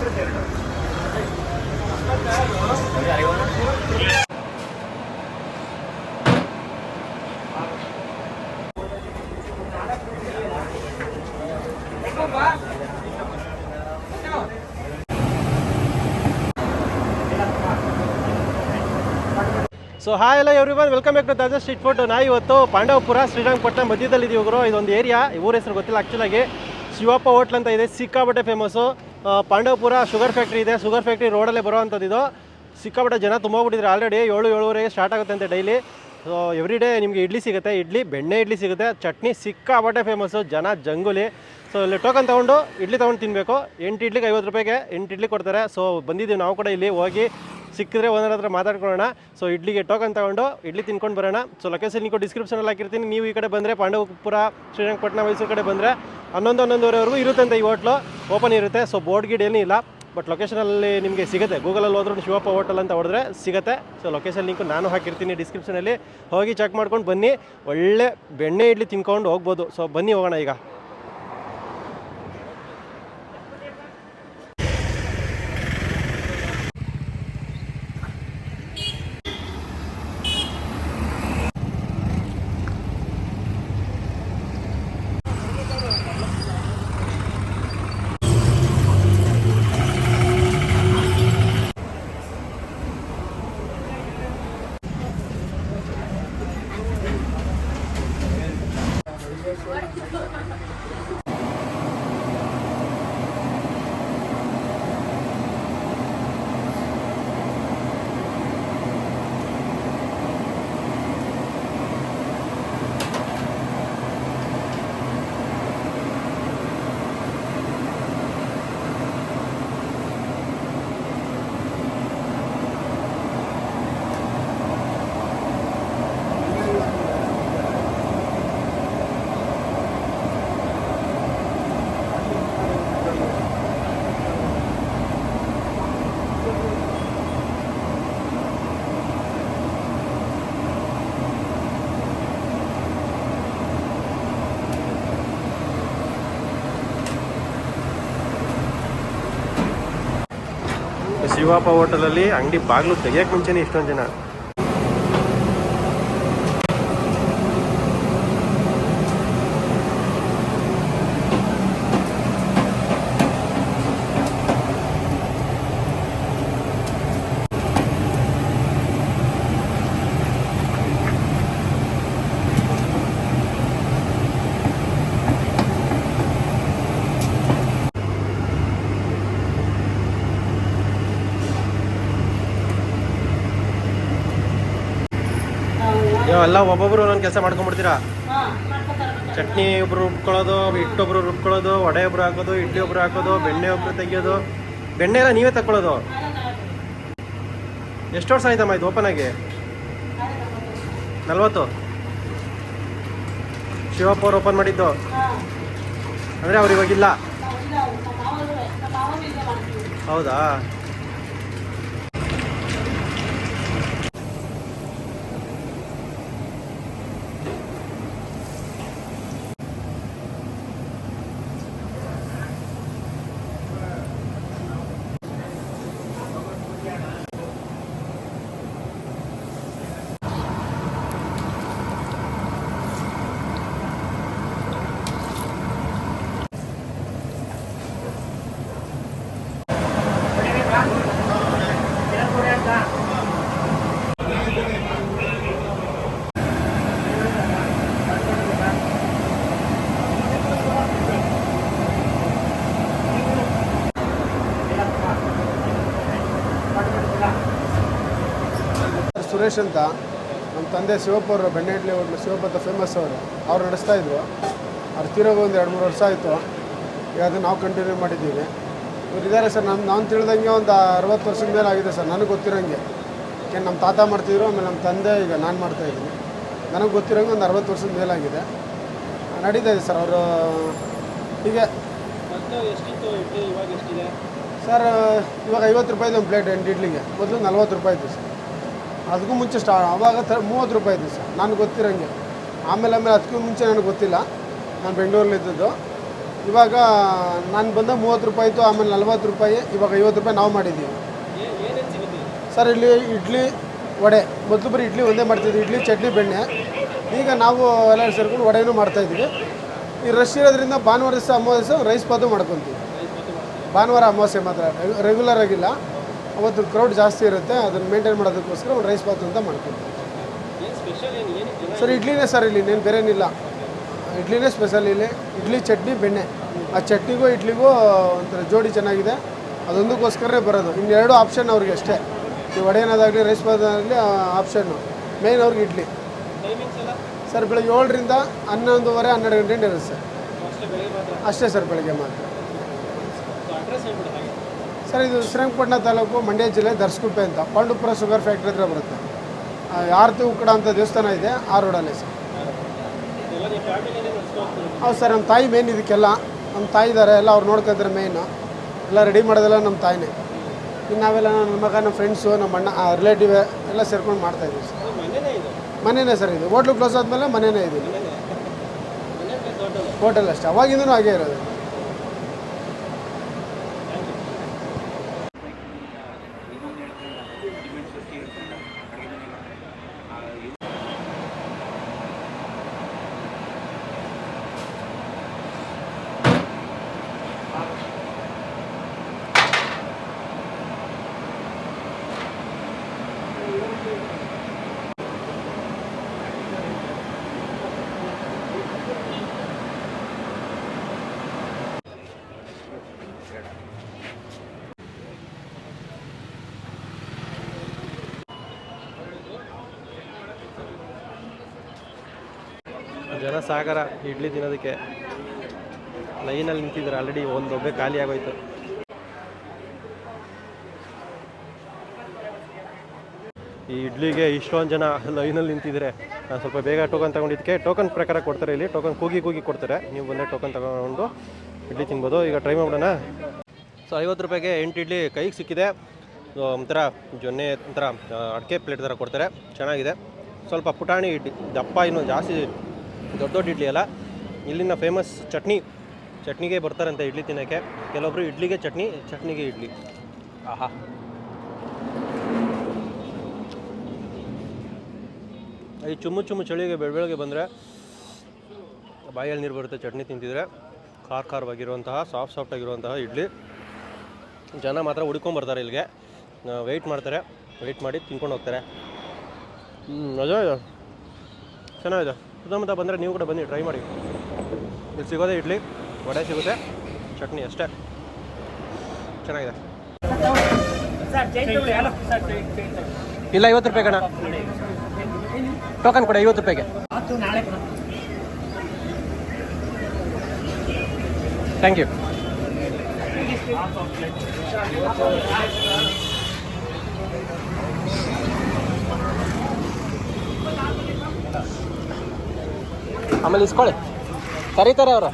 So hi ಎಲ್ಲ everyone welcome back to Taaza street food ನಾ ಇವತ್ತು ಪಾಂಡವಪುರ, ಶ್ರೀರಂಗಪಟ್ಟಣ ಮಧ್ಯದಲ್ಲಿ ಇದೀವಿ ಗುರು. ಇದೊಂದು ಏರಿಯಾ ಊರ ಹೆಸರು ಗೊತ್ತಿಲ್ಲ ಆ್ಯಕ್ಚುಲಾಗಿ ಶಿವಪ್ಪ ಹೋಟ್ಲ್ ಅಂತ ಇದೆ. ಸಿಕ್ಕಾಪಟ್ಟೆ ಫೇಮಸ್ಸು ಪಾಂಡವಪುರ ಶುಗರ್ ಫ್ಯಾಕ್ಟ್ರಿ ಇದೆ. ಶುಗರ್ ಫ್ಯಾಕ್ಟ್ರಿ ರೋಡಲ್ಲೇ ಬರುವಂಥದ್ದು ಇದು. ಸಿಕ್ಕಾಪಟ್ಟೆ ಜನ ತುಂಬ ಬಿಟ್ಟಿದ್ರೆ ಆಲ್ರೆಡಿ ಏಳು, ಏಳುವರೆಗೆ ಸ್ಟಾರ್ಟ್ ಆಗುತ್ತೆ ಅಂತ ಡೈಲಿ ಸೊ ಎವ್ರಿ ಡೇ ನಿಮಗೆ ಇಡ್ಲಿ ಸಿಗುತ್ತೆ. ಇಡ್ಲಿ, ಬೆಣ್ಣೆ ಇಡ್ಲಿ ಸಿಗುತ್ತೆ. ಚಟ್ನಿ ಸಿಕ್ಕಾಪಟ್ಟೆ ಫೇಮಸ್ಸು ಜನ ಜಂಗುಲಿ. ಸೊ ಇಲ್ಲಿ ಟೋಕನ್ ತೊಗೊಂಡು ಇಡ್ಲಿ ತೊಗೊಂಡು ತಿನ್ನಬೇಕು ಎಂಟು ಇಡ್ಲಿಗೆ ಐವತ್ತು ರೂಪಾಯಿಗೆ ಎಂಟು ಇಡ್ಲಿ ಕೊಡ್ತಾರೆ. ಸೊ ಬಂದಿದ್ದೀವಿ ನಾವು ಕೂಡ ಇಲ್ಲಿ ಹೋಗಿ ಸಿಕ್ಕಿದ್ರೆ ಒಂದರ ಹತ್ರ ಮಾತಾಡ್ಕೊಳ್ಳೋಣ. ಸೊ ಇಡ್ಲಿಗೆ ಟೋಕನ್ ತೊಗೊಂಡು ಇಡ್ಲಿ ತಿನ್ಕೊಂಡು ಬರೋಣ. ಸೊ ಲೊಕೇಶನ್ ನೀವು ಡಿಸ್ಕ್ರಿಪ್ಷನಲ್ಲಿ ಹಾಕಿರ್ತೀನಿ. ನೀವು ಈ ಕಡೆ ಬಂದರೆ ಪಾಂಡವಪುರ, ಶ್ರೀರಂಗಪಟ್ಟಣ, ಮೈಸೂರು ಕಡೆ ಬಂದರೆ ಹನ್ನೊಂದು, ಹನ್ನೊಂದುವರೆವರೆಗೂ ಅಂತ ಈ ಹೋಟ್ಲು ಓಪನ್ ಇರುತ್ತೆ. ಸೊ ಬೋರ್ಡ್ ಗಿಡ್ ಏನೂ ಇಲ್ಲ. ಬಟ್ ಲೊಕೇಶನಲ್ಲಿ ನಿಮಗೆ ಸಿಗುತ್ತೆ. ಗೂಗಲಲ್ಲಿ ಹೋದ್ರೂ ಶಿವಪ್ಪ ಹೋಟೆಲ್ ಅಂತ ಹೊಡೆದ್ರೆ ಸಿಗುತ್ತೆ. ಸೊ ಲೊಕೇಶನ್ ಲಿಂಕು ನಾನು ಹಾಕಿರ್ತೀನಿ ಡಿಸ್ಕ್ರಿಪ್ಷನಲ್ಲಿ ಹೋಗಿ ಚೆಕ್ ಮಾಡ್ಕೊಂಡು ಬನ್ನಿ. ಒಳ್ಳೆ ಬೆಣ್ಣೆ ಇಡ್ಲಿ ತಿನ್ಕೊಂಡು ಹೋಗ್ಬೋದು. ಸೊ ಬನ್ನಿ ಹೋಗೋಣ ಈಗ. ಶಿವಪ್ಪ ಹೋಟೆಲಲ್ಲಿ ಅಂಗಡಿ ಬಾಗಿಲು ತೆಗಿಯೋಕೆ ಮುಂಚೆನೇ ಇಷ್ಟೊಂದು ಜನ ಎಲ್ಲ ಒಬ್ಬೊಬ್ರು ಒಂದೊಂದು ಕೆಲಸ ಮಾಡ್ಕೊಂಡ್ಬಿಡ್ತೀರಾ ಚಟ್ನಿ ಒಬ್ರು ರುಬ್ಕೊಳ್ಳೋದು ಹಿಟ್ಟೊಬ್ರು ರುಬ್ಕೊಳ್ಳೋದು ವಡೆ ಒಬ್ರು ಹಾಕೋದು ಇಡ್ಲಿ ಒಬ್ರು ಹಾಕೋದು ಬೆಣ್ಣೆ ಒಬ್ರು ತೆಗಿಯೋದು. ಬೆಣ್ಣೆ ಎಲ್ಲ ನೀವೇ ತಕೊಳ್ಳೋದು ಎಷ್ಟು ವರ್ಷ ಆಯ್ತಮ್ಮ ಇದು ಓಪನ್ ಆಗಿ? ನಲ್ವತ್ತು? ಶಿವಪ್ಪ ಅವ್ರು ಓಪನ್ ಮಾಡಿದ್ದು ಅಂದರೆ ಅವ್ರು ಇವಾಗಿಲ್ಲ? ಹೌದಾ? ಸುರೇಶ್ ಅಂತ ನಮ್ಮ ತಂದೆ ಶಿವಪ್ಪ ಅವರು ಬೆಣ್ಣೆ ಇಡ್ಲಿ ಹೋಟ್ಲು ಶಿವಪ್ಪ ಅಂತ ಫೇಮಸ್ ಅವರು. ಅವ್ರು ನಡೆಸ್ತಾ ಇದ್ರು. ಅವ್ರು ತಿರೋಗಿ ಒಂದು ಎರಡು ಮೂರು ವರ್ಷ ಆಯಿತು. ಈಗ ಅದನ್ನು ನಾವು ಕಂಟಿನ್ಯೂ ಮಾಡಿದ್ದೀವಿ. ಇವ್ರು ಇದ್ದಾರೆ ಸರ್. ನಮ್ಮ ನಾನು ತಿಳಿದಂಗೆ ಒಂದು ಅರವತ್ತು ವರ್ಷದ ಮೇಲೆ ಆಗಿದೆ ಸರ್. ನನಗೆ ಗೊತ್ತಿರೋಂಗೆ. ಯಾಕೆ ನಮ್ಮ ತಾತ ಮಾಡ್ತಿದ್ರು ಆಮೇಲೆ ನಮ್ಮ ತಂದೆ ಈಗ ನಾನು ಮಾಡ್ತಾಯಿದ್ದೀನಿ ನನಗೆ ಗೊತ್ತಿರೋಂಗೆ ಒಂದು ಅರವತ್ತು ವರ್ಷದ ಮೇಲಾಗಿದೆ ನಡೀತಾ ಇದೆ ಸರ್. ಅವರು ಹೀಗೆ ಸರ್ ಇವಾಗ ಐವತ್ತು ರೂಪಾಯಿದು ಒಂದು ಪ್ಲೇಟ್ ಎಂಟು ಇಡ್ಲಿಗೆ? ಮೊದಲು ನಲ್ವತ್ತು ರೂಪಾಯಿ ಇತ್ತು ಸರ್. ಅದಕ್ಕೂ ಮುಂಚೆ ಸ್ಟಾ ಅವಾಗ ತ ಮೂವತ್ತು ರೂಪಾಯಿ ಇತ್ತು ಸರ್. ನನಗೆ ಗೊತ್ತಿರೋಂಗೆ. ಆಮೇಲೆ ಆಮೇಲೆ ಅದಕ್ಕೂ ಮುಂಚೆ ನನಗೆ ಗೊತ್ತಿಲ್ಲ. ನಾನು ಬೆಂಗಳೂರಲ್ಲಿ ಇದ್ದದ್ದು. ಇವಾಗ ನಾನು ಬಂದ ಮೂವತ್ತು ರೂಪಾಯಿ ಇತ್ತು ಆಮೇಲೆ ನಲ್ವತ್ತು ರೂಪಾಯಿ ಇವಾಗ ಐವತ್ತು ರೂಪಾಯಿ ನಾವು ಮಾಡಿದ್ದೀವಿ. ಸರ್ ಇಲ್ಲಿ ಇಡ್ಲಿ ವಡೆ ಮೊದಲು ಬರೀ ಇಡ್ಲಿ ಒಂದೇ ಮಾಡ್ತಿದ್ವಿ ಇಡ್ಲಿ ಚಟ್ನಿ ಬೆಣ್ಣೆ. ಈಗ ನಾವು ಎಲ್ಲ ಸೇರ್ಕೊಂಡು ವಡೆನೂ ಮಾಡ್ತಾಯಿದ್ದೀವಿ ಈ ರಶ್ ಇರೋದ್ರಿಂದ ಭಾನುವಾರ ದಿವಸ ಅಮಾವಾಸ್ಯ ದಿವಸ ರೈಸ್ ಪಾತು ಮಾಡ್ಕೊತೀವಿ. ಭಾನುವಾರ ಅಮಾವಾಸ್ಯೆ ಮಾತ್ರ ರೆಗ್ಯುಲರ್ ಆಗಿಲ್ಲ. ಅವತ್ತು ಕ್ರೌಡ್ ಜಾಸ್ತಿ ಇರುತ್ತೆ ಅದನ್ನು ಮೇಂಟೈನ್ ಮಾಡೋದಕ್ಕೋಸ್ಕರ ಒಂದು ರೈಸ್ ಪಾತ್ ಅಂತ ಮಾಡ್ಕೊತೀವಿ. ಸರ್ ಇಡ್ಲಿನೇ ಸರ್ ಇಲ್ಲಿ ಇನ್ನೇನು ಬೇರೆ ಏನಿಲ್ಲ ಇಡ್ಲಿನೇ ಸ್ಪೆಷಲ್ ಇಲ್ಲಿ. ಇಡ್ಲಿ ಚಟ್ನಿ ಬೆಣ್ಣೆ. ಆ ಚಟ್ನಿಗೂ ಇಡ್ಲಿಗೂ ಒಂಥರ ಜೋಡಿ ಚೆನ್ನಾಗಿದೆ. ಅದೊಂದಕ್ಕೋಸ್ಕರನೇ ಬರೋದು. ಇನ್ನೆರಡು ಆಪ್ಷನ್ ಅವ್ರಿಗೆ ಅಷ್ಟೇ. ಈ ಒಡೆಯನದಾಗಲಿ ರೈಸ್ ಬಾದಾಗಲಿ ಆಪ್ಷನ್ನು ಮೇಯ್ನ್ ಅವ್ರಿಗೆ ಇಡ್ಲಿ. ಸರ್ ಬೆಳಗ್ಗೆ ಏಳರಿಂದ ಹನ್ನೊಂದುವರೆ ಹನ್ನೆರಡು ಗಂಟೆ ಇರುತ್ತೆ ಸರ್ ಅಷ್ಟೇ ಸರ್ ಬೆಳಗ್ಗೆ ಮಾತ್ರ. ಸರ್ ಇದು ಶ್ರೀರಂಗಪಟ್ಟಣ ತಾಲೂಕು ಮಂಡ್ಯ ಜಿಲ್ಲೆ ದರ್ಸ್ಕುಪ್ಪೆ ಅಂತ. ಪಾಂಡುಪುರ ಶುಗರ್ ಫ್ಯಾಕ್ಟ್ರಿ ಹತ್ರ ಬರುತ್ತೆ. ಆರತಿ ಉಕ್ಕಡ ಅಂತ ದೇವಸ್ಥಾನ ಇದೆ ಆ ರೋಡಲ್ಲೇ ಸರ್ ಹೌದು ಸರ್ ನಮ್ಮ ತಾಯಿ ಮೇನ್ ಇದಕ್ಕೆಲ್ಲ. ನಮ್ಮ ತಾಯಿ ಇದ್ದಾರೆ ಎಲ್ಲ ಅವ್ರು ನೋಡ್ಕೊಂತಾರೆ ಮೇಯ್ನು ಎಲ್ಲ ರೆಡಿ ಮಾಡೋದೆಲ್ಲ ನಮ್ಮ ತಾಯಿನೇ. ಇನ್ನು ನಾವೆಲ್ಲ ನನ್ನ ಮಗ ನಮ್ಮ ಫ್ರೆಂಡ್ಸು ನಮ್ಮ ಅಣ್ಣ ರಿಲೇಟಿವ್ ಎಲ್ಲ ಸೇರ್ಕೊಂಡು ಮಾಡ್ತಾಯಿದ್ದೀವಿ ಸರ್. ಮನೆಯೇ ಸರ್ ಇದು. ಹೋಟ್ಲು ಕ್ಲೋಸ್ ಆದಮೇಲೆ ಮನೆಯೇ ಇದೆ. ಹೋಟೆಲ್ ಅಷ್ಟೇ. ಅವಾಗಿಂದನೂ ಹಾಗೇ ಇರೋದು. ಜನ ಸಾಗರ ಇಡ್ಲಿ ತಿನ್ನೋದಕ್ಕೆ ಲೈನಲ್ಲಿ ನಿಂತಿದ್ದಾರೆ. ಆಲ್ರೆಡಿ ಒಂದು ಒಬ್ಬೆ ಖಾಲಿ ಆಗೋಯ್ತು. ಈ ಇಡ್ಲಿಗೆ ಇಷ್ಟೊಂದು ಜನ ಲೈನಲ್ಲಿ ನಿಂತಿದ್ದಾರೆ. ನಾನು ಸ್ವಲ್ಪ ಬೇಗ ಟೋಕನ್ ತಗೊಂಡಿದ್ದಕ್ಕೆ ಟೋಕನ್ ಪ್ರಕಾರ ಕೊಡ್ತಾರೆ ಇಲ್ಲಿ. ಟೋಕನ್ ಕೂಗಿ ಕೂಗಿ ಕೊಡ್ತಾರೆ. ನೀವು ಬಂದರೆ ಟೋಕನ್ ತಗೊಂಡು ಇಡ್ಲಿ ತಿನ್ಬೋದು. ಈಗ ಟ್ರೈ ಮಾಡೋಣ. ಸೊ ಐವತ್ತು ರೂಪಾಯಿಗೆ ಎಂಟು ಇಡ್ಲಿ ಕೈಗೆ ಸಿಕ್ಕಿದೆ. ಒಂಥರ ಜೊನ್ನೆ ಒಂಥರ ಅಡಿಕೆ ಪ್ಲೇಟ್ ಥರ ಕೊಡ್ತಾರೆ. ಚೆನ್ನಾಗಿದೆ. ಸ್ವಲ್ಪ ಪುಟಾಣಿ ಇಡ್ಲಿ, ದಪ್ಪ ಇನ್ನೂ ಜಾಸ್ತಿ ದೊಡ್ಡ ದೊಡ್ಡ ಇಡ್ಲಿ ಅಲ್ಲ. ಇಲ್ಲಿನ ಫೇಮಸ್ ಚಟ್ನಿ, ಚಟ್ನಿಗೆ ಬರ್ತಾರಂತೆ ಇಡ್ಲಿ ತಿನ್ನೋಕ್ಕೆ. ಕೆಲವೊಬ್ಬರು ಇಡ್ಲಿಗೆ ಚಟ್ನಿ, ಚಟ್ನಿಗೆ ಇಡ್ಲಿ. ಆಹಾ. ಈ ಚುಮ್ಮು ಚುಮ್ಮು ಚಳಿಗೆ ಬೆಳಬೆಳಗ್ಗೆ ಬಂದರೆ ಬಾಯಲ್ಲಿ ನೀರು ಬರುತ್ತೆ ಚಟ್ನಿ ತಿಂತಿದ್ರೆ. ಖಾರ ಖಾರವಾಗಿರುವಂತಹ ಸಾಫ್ಟ್ ಸಾಫ್ಟ್ ಆಗಿರುವಂತಹ ಇಡ್ಲಿ. ಜನ ಮಾತ್ರ ಹುಡ್ಕೊಂಬರ್ತಾರೆ ಇಲ್ಲಿಗೆ. ವೆಯ್ಟ್ ಮಾಡ್ತಾರೆ. ವೆಯ್ಟ್ ಮಾಡಿ ತಿನ್ಕೊಂಡು ಹೋಗ್ತಾರೆ. ಹ್ಞೂ ಅದೇ ಇದೆ. ಚೆನ್ನಾಗಿದೆ. ಸುತ್ತಮುತ್ತ ಬಂದರೆ ನೀವು ಕೂಡ ಬನ್ನಿ ಟ್ರೈ ಮಾಡಿ. ಇಲ್ಲಿ ಸಿಗೋದೇ ಇಡ್ಲಿ ವಡೆ ಸಿಗುತ್ತೆ ಚಟ್ನಿ ಅಷ್ಟೇ. ಚೆನ್ನಾಗಿದೆ. ಇಲ್ಲ ಐವತ್ತು ರೂಪಾಯಿ ಕಣ. ಟೋಕನ್ ಕೊಡಿ ಐವತ್ತು ರೂಪಾಯಿಗೆ. ಥ್ಯಾಂಕ್ ಯು ಆಮೇಲೆ ಇಸ್ಕೊಳ್ಳಿ ಕರೀತಾರೆ ಅವರು.